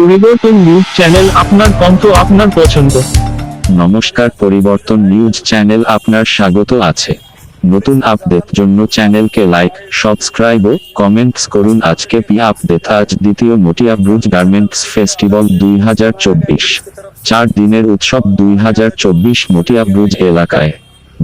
পরিবর্তন news channel আপনার কণ্ঠ আপনার পছন্দ। নমস্কার, পরিবর্তন নিউজ চ্যানেল আপনার স্বাগত আছে। নতুন আপডেট জন্য চ্যানেলকে লাইক, সাবস্ক্রাইব ও কমেন্টস করুন। আজকে পি আপডেট, আজ দ্বিতীয় মটিয়া ব্রুজ গার্মেন্টস ফেস্টিভ্যাল দুই চার দিনের উৎসব দুই মটিয়া ব্রুজ এলাকায়।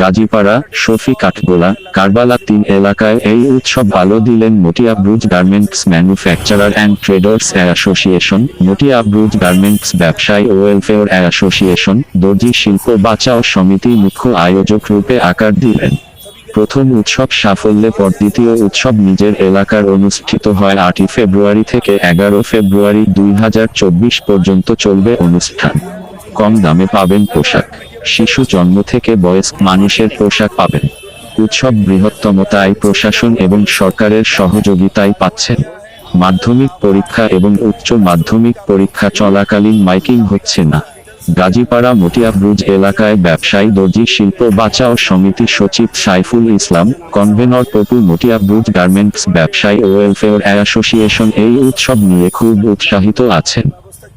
গাজীপাড়া, শফি কাঠগোলা, কারবালা তিন এলাকায় এই উৎসব ভালো দিলেন Metiabruz garments manufacturer and traders association Metiabruz garments ব্যবসায়ী ও ওয়েলফেয়ার অ্যাসোসিয়েশন, দর্জি শিল্প বাঁচাও সমিতি মুখ্য আয়োজক রূপে আকার দিলেন। প্রথম উৎসব সাফল্যে পর দ্বিতীয় উৎসব নিজের এলাকার অনুষ্ঠিত হয় আটই ফেব্রুয়ারি থেকে এগারো ফেব্রুয়ারি দুই হাজার চব্বিশ পর্যন্ত চলবে অনুষ্ঠান। কম দামে পাবেন পোশাক। শিশু জন্ম থেকে বয়স্ক মানুষের পোশাক পাবেন। উৎসব বৃহত্তম তাই প্রশাসন এবং সরকারের সহযোগিতায় পাচ্ছেন মাধ্যমিক পরীক্ষা এবং উচ্চ মাধ্যমিক পরীক্ষা চলাকালীন মাইকিং হচ্ছে না। গাজীপাড়া মটিয়া ব্রুজ এলাকায় ব্যবসায়ী দর্জি শিল্প বাঁচাও সমিতি সচিব Saiful Islam, convenor পপু Metiabruz garments ব্যবসায়ী ওয়েলফেয়ার অ্যাসোসিয়েশন এই উৎসব নিয়ে খুব উৎসাহিত আছেন।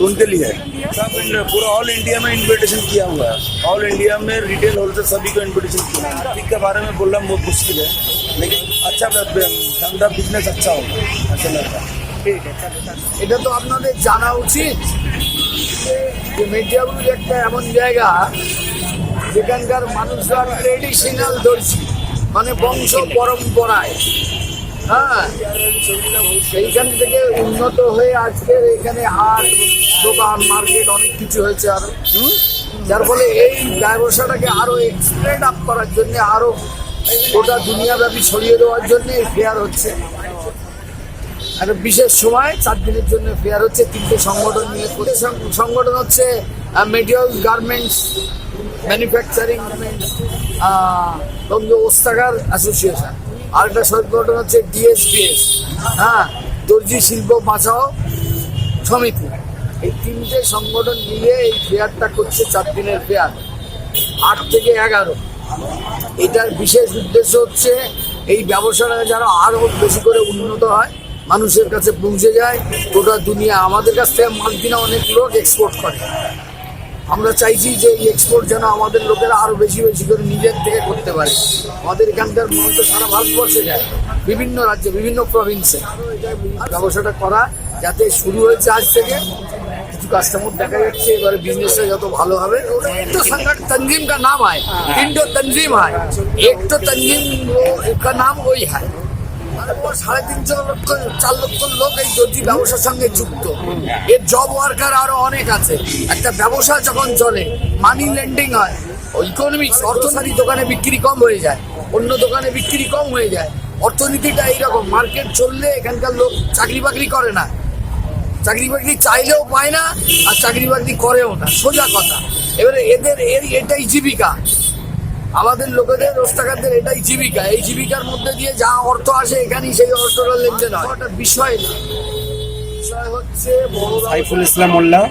उनके लिए है सब इंडिया- पूरा ऑल इंडिया में इन्विटेशन किया हुआ है ऑल इंडिया में रिटेल होलसेल सभी को इन्विटेशन किया है आर्थिक के बारे में बोलना बहुत मुश्किल है लेकिन अच्छा धंधा बिजनेस अच्छा होगा ऐसा लगता है এটা তো আপনাদের জানা উচিত যে মেডিয়াবুল একটা এমন জায়গা যেখানকার মানুষরা ট্রেডিশনাল দর্জি মানে বংশ পরম্পরায় হ্যাঁ সেইখান থেকে উন্নত হয়ে আজকের এখানে হাট দোকান, মার্কেট, অনেক কিছু হয়েছে আরও। যার ফলে এই ব্যবসাটাকে আরও এক্সপ্রেড আপ করার জন্য, আরও গোটা দুনিয়াব্যাপী ছড়িয়ে দেওয়ার জন্য ফেয়ার হচ্ছে। একটা বিশেষ সময় চার দিনের জন্য ফেয়ার হচ্ছে। তিনটে সংগঠন নিয়ে সংগঠন হচ্ছে মেটেরিয়াল গার্মেন্টস ম্যানুফ্যাকচারিং ওস্তাগার অ্যাসোসিয়েশন আর একটা সংগঠন হচ্ছে ডিএসবিএস হ্যাঁ দর্জি শিল্প বাঁচাও সমিতি। এই তিনটে সংগঠন মিলিয়ে এই ফেয়ারটা করছে চার দিনের ফেয়ার আট থেকে এগারো। এটার বিশেষ উদ্দেশ্য হচ্ছে এই ব্যবসাটা যেন আরও বেশি করে উন্নত হয়, মানুষের কাছে পৌঁছে যায়। গোটা দুনিয়া আমাদের কাছ থেকে মাল কিনা অনেক লোক এক্সপোর্ট করে। আমরা চাইছি যে এই এক্সপোর্ট যেন আমাদের লোকেরা আরও বেশি বেশি করে নিজের থেকে করতে পারে। আমাদের এখানকার মাল তো সারা ভারতবর্ষে যায়, বিভিন্ন রাজ্যে, বিভিন্ন প্রভিন্সে ব্যবসাটা করা যাতে শুরু হয়েছে আজ থেকে কিছু কাস্টমার দেখা যাচ্ছে এবারে বিজনেসটা যত ভালো হবে एक तो संगठन तंजीम का नाम है तीन तो तंजीम है एक तो तंजीम वो का नाम वही है তারপর সাড়ে তিনশো লক্ষ চার লক্ষ লোক এই দর্জি ব্যবসার সঙ্গে যুক্ত এর জব ওয়ার্কার আরো অনেক আছে একটা ব্যবসা যখন চলে মানি লেন্ডিং হয় ইকোনমিক্স অর্থনীতি দোকানে বিক্রি কম হয়ে যায় অন্য দোকানে বিক্রি কম হয়ে যায় অর্থনীতিটা এইরকম মার্কেট চললে এখানকার লোক চাকরি বাকরি করে না চাকরি বাকরি চাইলেও পায় না আর চাকরি বাকরি করেও না। সোজা কথা। এবারে এদের এর এটাই জীবিকা। আমাদের লোকেদের রোস্টাকারদের এটাই জীবিকা। এই জীবিকার মধ্যে দিয়ে যা অর্থ আসে এখানেই সেই অর্থটা লেনদেন হয়। একটা বিষয় না। বিষয় হচ্ছে বড় সাইফুল ইসলাম মোল্লা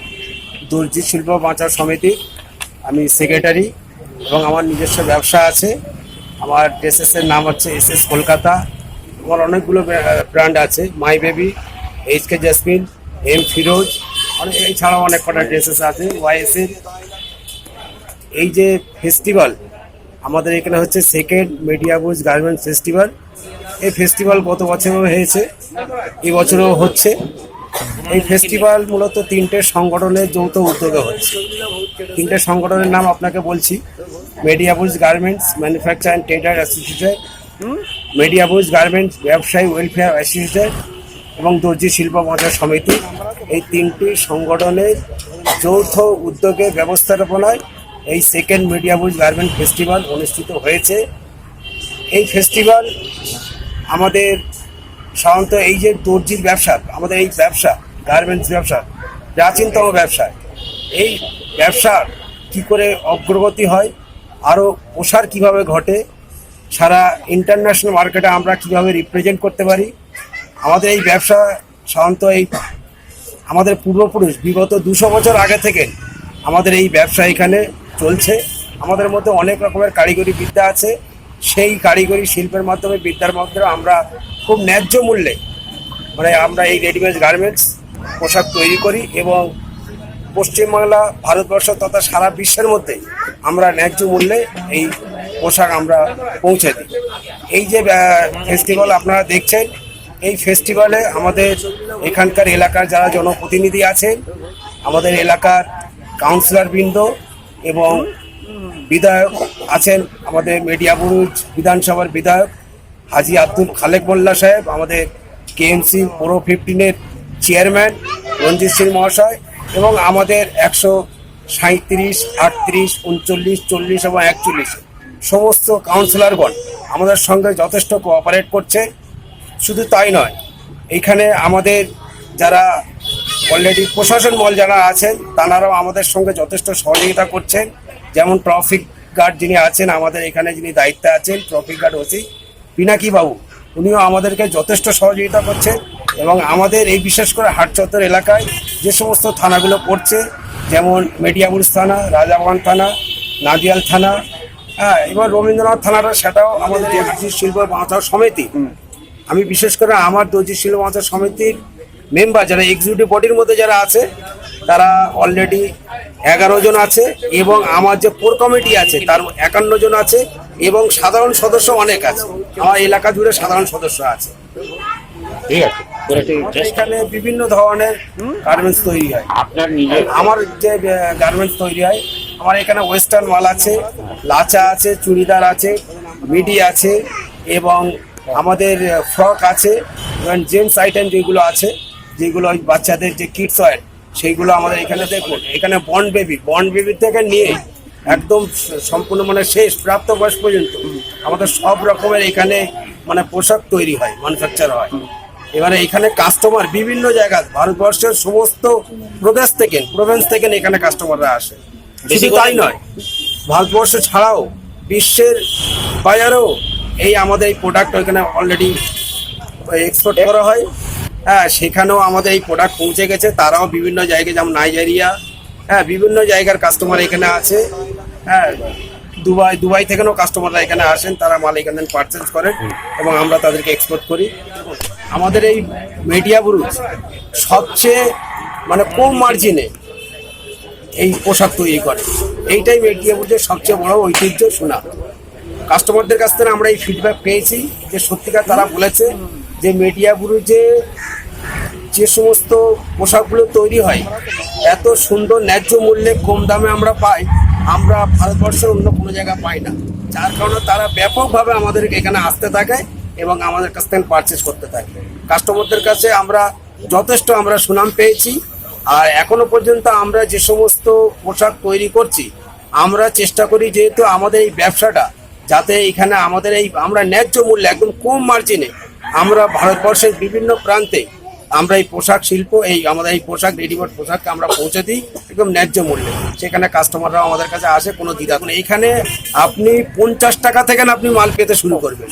দর্জি শিল্প বাঁচার সমিতি। আমি সেক্রেটারি এবং আমার নিজস্ব ব্যবসা আছে। আমার ড্রেসেসের নাম হচ্ছে এস এস কলকাতা। আমার অনেকগুলো ব্র্যান্ড আছে। My baby H K Jasmine M Firoz. অনেক এছাড়াও অনেক কটা ড্রেসেস আছে ওয়াইএসের এই যে ফেস্টিভ্যাল আমাদের এখানে হচ্ছে সেকেন্ড মিডিয়াবুজ গার্মেন্ট ফেস্টিভ্যাল এই ফেস্টিভ্যাল গত বছরও হয়েছে, এই বছরও হচ্ছে। এই ফেস্টিভ্যাল মূলত তিনটে সংগঠনের যৌথ উদ্যোগে হচ্ছে। তিনটে সংগঠনের নাম আপনাকে বলছি Metiabruz garments manufacture and trader association Metiabruz garments ব্যবসায়ী ওয়েলফেয়ার অ্যাসোসিয়েশন এবং দর্জি শিল্প বাজার সমিতি এই তিনটি সংগঠনের যৌথ উদ্যোগে ব্যবস্থাপনায় এই সেকেন্ড মিডিয়াবুজ গার্মেন্ট ফেস্টিভ্যাল অনুষ্ঠিত হয়েছে। এই ফেস্টিভ্যাল আমাদের সাধারণত এই যে দর্জির ব্যবসা, আমাদের এই ব্যবসা গার্মেন্টস ব্যবসা, প্রাচীনতম ব্যবসা, এই ব্যবসার কি করে অগ্রগতি হয় আরও প্রসার কীভাবে ঘটে, সারা ইন্টারন্যাশনাল মার্কেটে আমরা কীভাবে রিপ্রেজেন্ট করতে পারি আমাদের এই ব্যবসা সাধারণত এই আমাদের পূর্বপুরুষ, বিগত দুশো বছর আগে থেকে আমাদের এই ব্যবসা এখানে চলছে। আমাদের মধ্যে অনেক রকমের কারিগরি বিদ্যা আছে। সেই কারিগরি শিল্পের মাধ্যমে, বিদ্যার মাধ্যমে আমরা খুব ন্যায্য মূল্যে মানে আমরা এই রেডিমেড গার্মেন্টস পোশাক তৈরি করি এবং পশ্চিমবাংলা, ভারতবর্ষ তথা সারা বিশ্বের মধ্যে আমরা ন্যায্য মূল্যে এই পোশাক আমরা পৌঁছে দিই। এই যে ফেস্টিভ্যাল আপনারা দেখছেন এই ফেস্টিভ্যালে আমাদের এখানকার এলাকার যারা জনপ্রতিনিধি আছেন, আমাদের এলাকার কাউন্সিলর বৃন্দ এবং বিধায়ক আছেন, আমাদের মেডিয়াবুরুজ বিধানসভার বিধায়ক হাজি আব্দুল খালেক মোল্লা সাহেব, আমাদের কেএমসি পৌর ফিফটিনের চেয়ারম্যান রঞ্জিত সিং মহাশয় এবং আমাদের একশো সাঁত্রিশ আটত্রিশ, উনচল্লিশ, চল্লিশ এবং একচল্লিশ সমস্ত কাউন্সিলরগণ আমাদের সঙ্গে যথেষ্ট কোঅপারেট করছে। শুধু তাই নয়, এইখানে আমাদের যারা অলরেডি প্রশাসন মল যারা আছেন, তাঁরাও আমাদের সঙ্গে যথেষ্ট সহযোগিতা করছেন। যেমন ট্রাফিক গার্ড যিনি আছেন, আমাদের এখানে যিনি দায়িত্বে আছেন ট্রাফিক গার্ড ওসি পিনাকি বাবু, উনিও আমাদেরকে যথেষ্ট সহযোগিতা করছেন এবং আমাদের এই বিশেষ করে হাটচত্বর এলাকায় যে সমস্ত থানাগুলো পড়ছে, যেমন মেডিয়াবুরুজ থানা রাজাবাগান থানা, নাদিয়াল থানা হ্যাঁ এবার রবীন্দ্রনাথ থানাটা, সেটাও আমাদের শিল্প বাঁচাও সমিতি। আমি বিশেষ করে আমার দর্জি শিল্প বাঁচাও সমিতির মেম্বার যারা এক্সিকিউটিভ বডির মধ্যে যারা আছে তারা অলরেডি এগারো জন আছে এবং আমার যে কোর কমিটি আছে তার একান্ন জন আছে এবং সাধারণ সদস্য অনেক আছে। আমার এলাকা জুড়ে সাধারণ সদস্য আছে। ঠিক আছে। এখানে বিভিন্ন ধরনের গার্মেন্টস তৈরি হয়। আপনার নিজের আমার যে গার্মেন্টস তৈরি হয় আমার এখানে ওয়েস্টার্ন মাল আছে লাচা আছে চুড়িদার আছে মিডি আছে এবং আমাদের ফ্রক আছে জেন্টস আইটেম যেগুলো আছে যেগুলো ওই বাচ্চাদের যে কিডস হয় সেইগুলো আমাদের এখানে দেখুন এখানে বন্ড বেবি বন্ড বেবির থেকে নিয়ে একদম সম্পূর্ণ মানে শেষ প্রাপ্ত বয়স পর্যন্ত আমাদের সব রকমের এখানে মানে পোশাক তৈরি হয় ম্যানুফ্যাকচার হয়। এবারে এখানে কাস্টমার বিভিন্ন জায়গা ভারতবর্ষের সমস্ত প্রদেশ থেকে প্রভিন্স থেকে এখানে কাস্টমাররা আসে। শুধু তাই নয় ভারতবর্ষ ছাড়াও বিশ্বের বাজারেও এই আমাদের এই প্রোডাক্ট ওইখানে অলরেডি এক্সপোর্ট করা হয়। হ্যাঁ সেখানেও আমাদের এই প্রোডাক্ট পৌঁছে গেছে। তারাও বিভিন্ন জায়গায়, যেমন নাইজেরিয়া হ্যাঁ বিভিন্ন জায়গার কাস্টমার এখানে আছে। হ্যাঁ দুবাই দুবাই থেকেও কাস্টমাররা এখানে আসেন। তারা মাল এখানে পারচেস করেন এবং আমরা তাদেরকে এক্সপোর্ট করি। আমাদের এই মিডিয়া বুরুজ সবচেয়ে মানে কম মার্জিনে এই পোশাক তৈরি করে। এইটাই মিডিয়া বুরুজের সবচেয়ে বড় ঐতিহ্য শোনা কাস্টমারদের কাছ থেকে আমরা এই ফিডব্যাক পেয়েছি যে সত্যিকার তারা বলেছে যে মিডিয়া বুরুজে যে সমস্ত পোশাকগুলো তৈরি হয়, এত সুন্দর ন্যায্য মূল্যে কম দামে আমরা পাই, আমরা ভারতবর্ষের অন্য কোনো জায়গা পাই না। যার কারণে তারা ব্যাপকভাবে আমাদের এখানে আসতে থাকে এবং আমাদের কাছ থেকে পারচেস করতে থাকে। কাস্টমারদের কাছে আমরা যথেষ্ট আমরা সুনাম পেয়েছি আর এখনও পর্যন্ত আমরা যে সমস্ত পোশাক তৈরি করছি, আমরা চেষ্টা করি যেহেতু আমাদের এই ব্যবসাটা যাতে এখানে আমাদের এই আমরা ন্যায্য মূল্যে একদম কম মার্জিনে আমরা ভারতবর্ষের বিভিন্ন প্রান্তে আমরা এই পোশাক শিল্প, এই আমাদের এই পোশাক রেডিমেড পোশাককে আমরা পৌঁছে দিই একদম ন্যায্য মূল্যে। সেখানে কাস্টমাররাও আমাদের কাছে আসে, কোনো দ্বিধা এইখানে আপনি পঞ্চাশ টাকা থেকে আপনি মাল পেতে শুরু করবেন।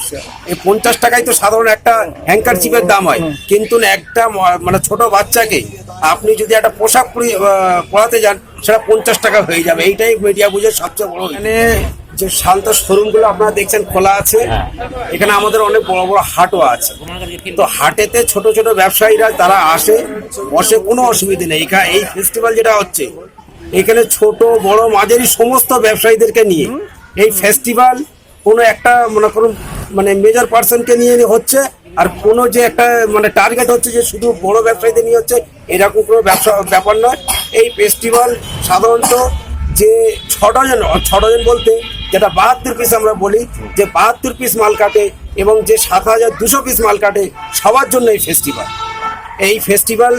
এই পঞ্চাশ টাকায় তো সাধারণ একটা হ্যাঙ্কার চিপের দাম হয়। কিন্তু একটা মানে ছোট বাচ্চাকে আপনি যদি একটা পোশাক পরি- আহ, যান সেটা পঞ্চাশ টাকা হয়ে যাবে। এইটাই মিডিয়া বুঝে সবচেয়ে বড় এখানে যে শান্ত শোরুমগুলো আপনারা দেখছেন খোলা আছে। এখানে আমাদের অনেক বড় বড় হাটও আছে। তো হাটেতে ছোট ছোট ব্যবসায়ীরা তারা আসে বসে কোনো অসুবিধা নেই। এখানে এই ফেস্টিভ্যাল যেটা হচ্ছে এখানে ছোট বড় মাঝারি সমস্ত ব্যবসায়ীদেরকে নিয়ে এই ফেস্টিভ্যাল কোনো একটা মনে করুন মানে মেজর পার্সনকে নিয়ে হচ্ছে আর কোনো যে একটা মানে টার্গেট হচ্ছে যে শুধু বড় ব্যবসায়ীদের নিয়ে হচ্ছে, এরকম কোনো ব্যবসা, ব্যাপার নয়। এই ফেস্টিভ্যাল সাধারণত যে ছ ডজন ছ ডজন বলতে যেটা বাহাত্তর পিস আমরা বলি, যে বাহাত্তর পিস মাল কাটে এবং যে সাত হাজার দুশো পিস মাল কাটে, সবার জন্য এই ফেস্টিভ্যাল এই ফেস্টিভ্যাল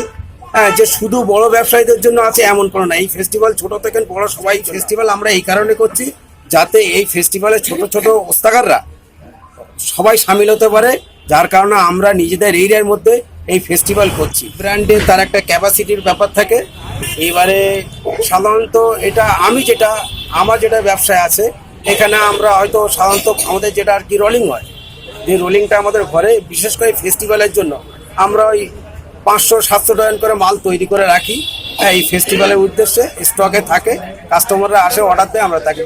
যে শুধু বড় ব্যবসায়ীদের জন্য আছে এমন কোনো না। এই ফেস্টিভ্যাল ছোট থেকে বড় সবাই ফেস্টিভ্যাল আমরা এই কারণে করছি, যাতে এই ফেস্টিভ্যালে ছোট ছোট ওস্তাকাররা সবাই সামিল হতে পারে। যার কারণে আমরা নিজেদের এরিয়ার মধ্যে এই ফেস্টিভ্যাল করছি। ব্র্যান্ডে তার একটা ক্যাপাসিটির ব্যাপার থাকে। এবারে সাধারণত এটা আমি যেটা আমার যেটা ব্যবসায় আছে এখানে আমরা হয়তো সাধারণত আমাদের যেটা আর কি রোলিং হয় যে রোলিংটা আমাদের ঘরে বিশেষ করে ফেস্টিভ্যালের জন্য আমরা ওই পাঁচশো সাতশো ডজন করে মাল তৈরি করে রাখি। হ্যাঁ, এই ফেস্টিভ্যালের উদ্দেশ্যে স্টকে থাকে কাস্টমাররা আসে অর্ডার দেয় আমরা তাকে